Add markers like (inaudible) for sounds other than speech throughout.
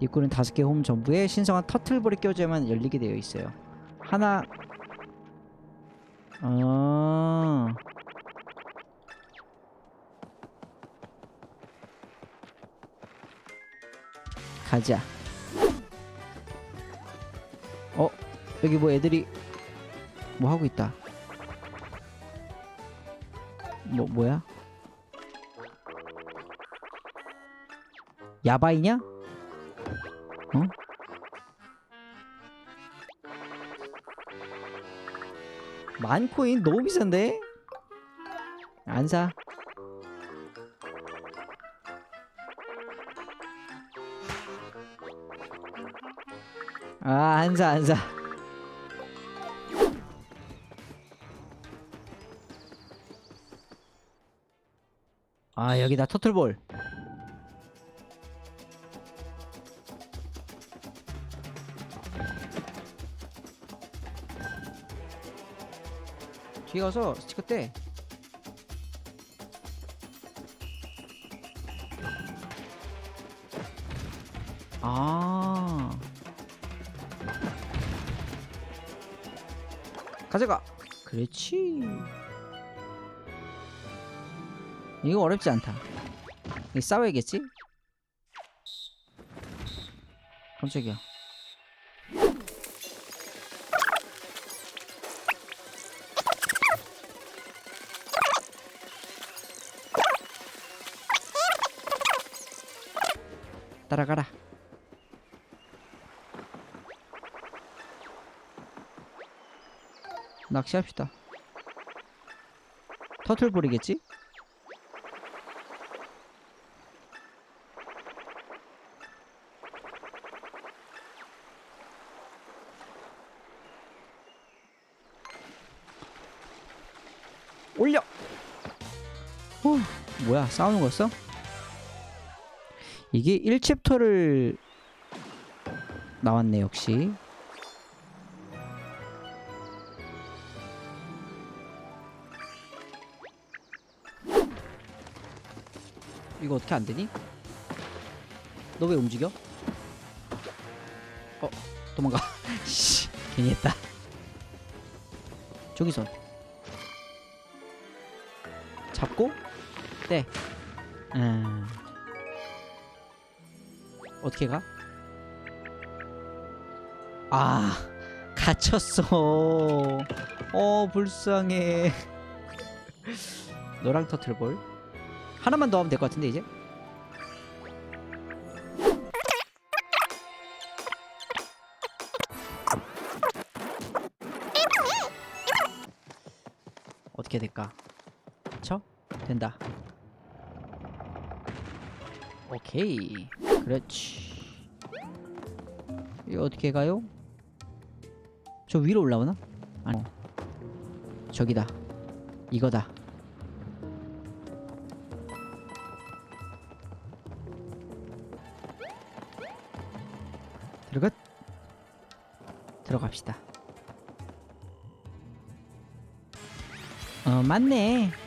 입구는 다섯 개홈 전부에 신성한 터틀볼이 껴줘야만 열리게 되어 있어요. 하나 어 가자. 어 여기 뭐 애들이 뭐 하고 있다. 뭐 뭐야? 야바이냐? 어? 만코인 너무 비싼데? 안 사. 아, 안 사, 안 사. 아, 여기다 터틀볼. 뒤에 가서 스티커 떼. 아. 가져가. 그렇지. 이거 어렵지 않다. 이 싸워야겠지? 깜짝이야. 따라가라. 낚시합시다. 터틀볼이겠지? 올려! 후, 뭐야, 싸우는 거였어? 이게 1챕터를 나왔네, 역시. 이거 어떻게 안 되니? 너 왜 움직여? 어, 도망가. (laughs) 씨, 괜히 했다. 저기선. 잡고, 떼. 음. 어떻게 가? 아, 갇혔어. 어, 불쌍해. 너랑 터틀볼. 하나만 더 하면 될 것 같은데 이제 어떻게 될까 쳐 된다 오케이. 그렇지. 이거 어떻게 가요? 저 위로 올라오나? 아니. 어. 저기다. 이거다. 들어가 들어갑시다. 어 맞네.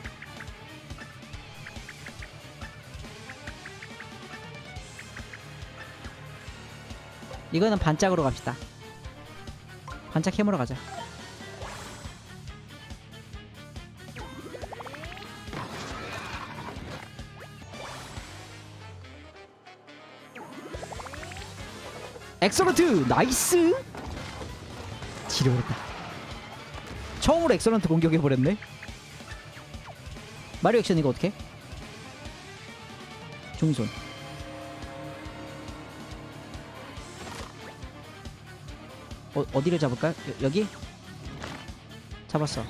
이거는 반짝으로 갑시다. 반짝 캐물어 가자. 엑설런트 나이스! 지려버렸다. 처음으로 엑설런트 공격해버렸네. 마리오 액션 이거 어떻게 중손 어, 어디를 잡을까? 여, 여기? 잡았어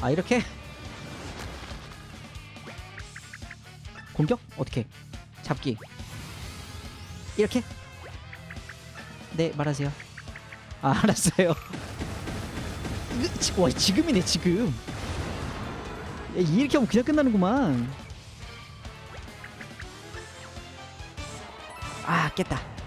아 이렇게? 공격? 어떻게? 잡기 이렇게? 네 말하세요 아 (laughs) 알았어요 와 지금이네 지금 야, 이렇게 하면 그냥 끝나는구만 아 깼다